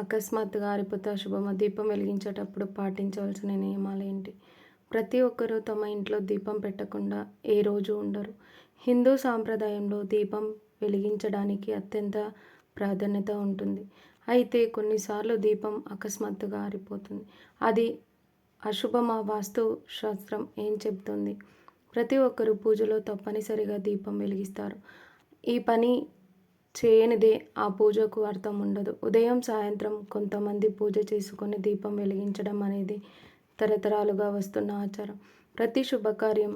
అకస్మాత్తుగా ఆరిపోతే అశుభమ? దీపం వెలిగించేటప్పుడు పాటించవలసిన నియమాలు ఏంటి ప్రతి ఒక్కరూ తమ ఇంట్లో దీపం పెట్టకుండా ఏ రోజు ఉండరు. హిందూ సాంప్రదాయంలో దీపం వెలిగించడానికి అత్యంత ప్రాధాన్యత ఉంటుంది. అయితే కొన్నిసార్లు దీపం అకస్మాత్తుగా ఆరిపోతుంది. అది అశుభమా? వాస్తు శాస్త్రం ఏం చెప్తుంది ప్రతి ఒక్కరూ పూజలో తప్పనిసరిగా దీపం వెలిగిస్తారు. ఈ పని చేయనిదే ఆ పూజకు అర్థం ఉండదు. ఉదయం సాయంత్రం కొంతమంది పూజ చేసుకొని దీపం వెలిగించడం అనేది తరతరాలుగా వస్తున్న ఆచారం. ప్రతి శుభకార్యం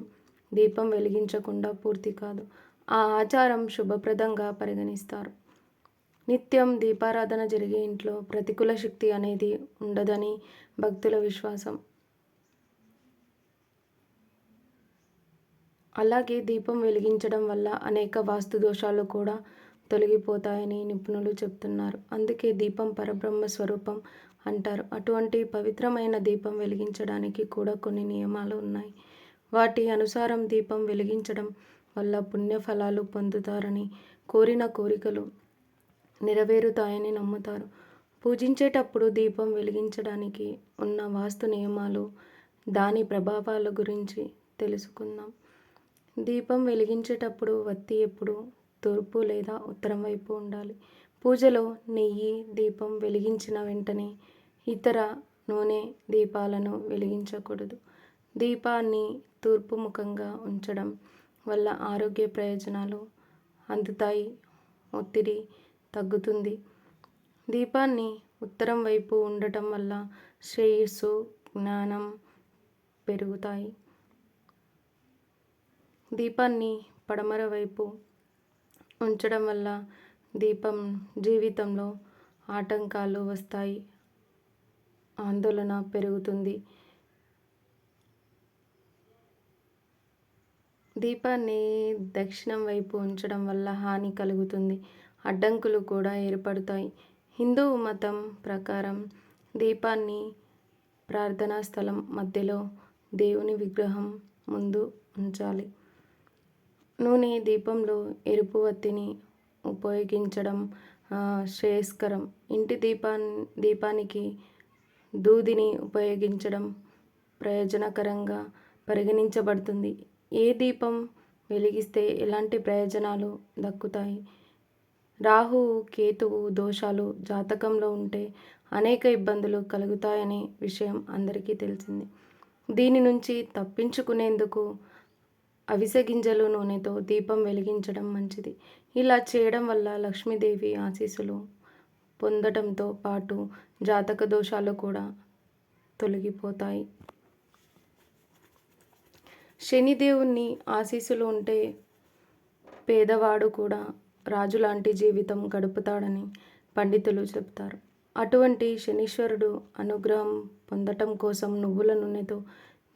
దీపం వెలిగించకుండా పూర్తి కాదు. ఆ ఆచారం శుభప్రదంగా పరిగణిస్తారు. నిత్యం దీపారాధన జరిగే ఇంట్లో ప్రతికూల శక్తి అనేది ఉండదని భక్తుల విశ్వాసం. అలాగే దీపం వెలిగించడం వల్ల అనేక వాస్తు దోషాలు కూడా తొలగిపోతాయని నిపుణులు చెప్తున్నారు. అందుకే దీపం పరబ్రహ్మ స్వరూపం అంటారు. అటువంటి పవిత్రమైన దీపం వెలిగించడానికి కూడా కొన్ని నియమాలు ఉన్నాయి. వాటి అనుసారం దీపం వెలిగించడం వల్ల పుణ్య ఫలాలు పొందుతారని కోరిన కోరికలు నెరవేరుతాయని నమ్ముతారు. పూజించేటప్పుడు దీపం వెలిగించడానికి ఉన్న వాస్తు నియమాలు దాని ప్రభావాల గురించి తెలుసుకుందాం. దీపం వెలిగించేటప్పుడు వత్తి ఎప్పుడు తూర్పు లేదా ఉత్తరం వైపు ఉండాలి. పూజలో నెయ్యి దీపం వెలిగించిన వెంటనే ఇతర నూనె దీపాలను వెలిగించకూడదు. దీపాన్ని తూర్పు ముఖంగా ఉంచడం వల్ల ఆరోగ్య ప్రయోజనాలు అందుతాయి. ఒత్తిడి తగ్గుతుంది. దీపాన్ని ఉత్తరం వైపు ఉండటం వల్ల శ్రేయస్సు జ్ఞానం పెరుగుతాయి. దీపాన్ని పడమర వైపు ఉంచడం వల్ల దీపం జీవితంలో ఆటంకాలు వస్తాయి. ఆందోళన పెరుగుతుంది. దీపాన్ని దక్షిణం వైపు ఉంచడం వల్ల హాని కలుగుతుంది. అడ్డంకులు కూడా ఏర్పడతాయి. హిందూ మతం ప్రకారం దీపాన్ని ప్రార్థనా స్థలం మధ్యలో దేవుని విగ్రహం ముందు ఉంచాలి. నూనె దీపంలో ఎరుపు వత్తిని ఉపయోగించడం శ్రేయస్కరం. ఇంటి దీపా దీపానికి దూదిని ఉపయోగించడం ప్రయోజనకరంగా పరిగణించబడుతుంది. ఏ దీపం వెలిగిస్తే ఎలాంటి ప్రయోజనాలు దక్కుతాయి? రాహు కేతువు దోషాలు జాతకంలో ఉంటే అనేక ఇబ్బందులు కలుగుతాయనే విషయం అందరికీ తెలిసింది. దీని నుంచి తప్పించుకునేందుకు అవిసె గింజలు నూనెతో దీపం వెలిగించడం మంచిది. ఇలా చేయడం వల్ల లక్ష్మీదేవి ఆశీస్సులు పొందడంతో పాటు జాతక దోషాలు కూడా తొలగిపోతాయి. శనిదేవుని ఆశీస్సులు ఉంటే పేదవాడు కూడా రాజు లాంటి జీవితం గడుపుతాడని పండితులు చెప్తారు అటువంటి శనీశ్వరుడు అనుగ్రహం పొందటం కోసం నువ్వుల నూనెతో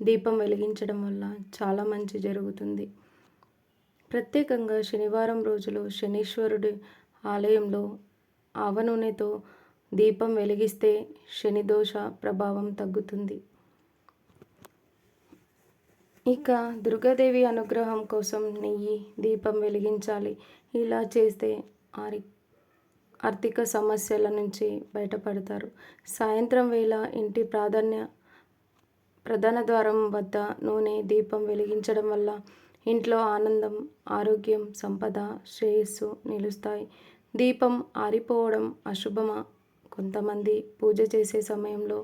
దీపం వెలిగించడం వల్ల చాలా మంచి జరుగుతుంది. ప్రత్యేకంగా శనివారం రోజులో శనీశ్వరుడి ఆలయంలో ఆవ నూనెతో దీపం వెలిగిస్తే శనిదోష ప్రభావం తగ్గుతుంది. ఇక దుర్గాదేవి అనుగ్రహం కోసం నెయ్యి దీపం వెలిగించాలి. ఇలా చేస్తే ఆరి ఆర్థిక సమస్యల నుంచి బయటపడతారు. సాయంత్రం వేళ ఇంటి ప్రాధాన్య ప్రధాన ద్వారం వద్ద నూనె దీపం వెలిగించడం వల్ల ఇంట్లో ఆనందం ఆరోగ్యం సంపద శ్రేయస్సు నిలుస్తాయి. దీపం ఆరిపోవడం అశుభమా? కొంతమంది పూజ చేసే సమయంలో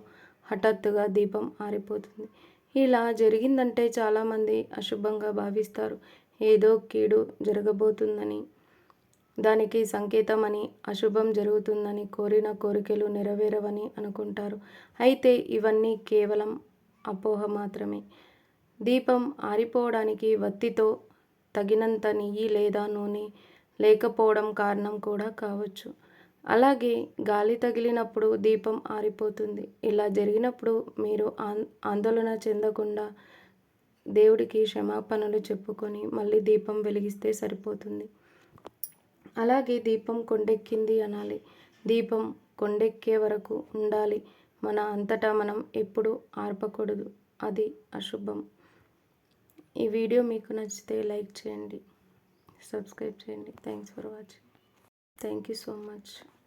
హఠాత్తుగా దీపం ఆరిపోతుంది. ఇలా జరిగిందంటే చాలామంది అశుభంగా భావిస్తారు. ఏదో కీడు జరగబోతుందని దానికి సంకేతమని అశుభం జరుగుతుందని కోరిన కోరికలు నెరవేరవని అనుకుంటారు. అయితే ఇవన్నీ కేవలం అపోహ మాత్రమే. దీపం ఆరిపోవడానికి వత్తితో తగినంత నెయ్యి లేదా నూనె లేకపోవడం కారణం కూడా కావచ్చు. అలాగే గాలి తగిలినప్పుడు దీపం ఆరిపోతుంది. ఇలా జరిగినప్పుడు మీరు ఆందోళన చెందకుండా దేవుడికి క్షమాపణలు చెప్పుకొని మళ్ళీ దీపం వెలిగిస్తే సరిపోతుంది. అలాగే దీపం కొండెక్కింది అనాలి. దీపం కొండెక్కే వరకు ఉండాలి. మన అంతటా మనం ఎప్పుడు ఆర్పకూడదు. అది అశుభం. ఈ వీడియో మీకు నచ్చితే లైక్ చేయండి. సబ్స్క్రైబ్ చేయండి. Thanks for watching. Thank you so much.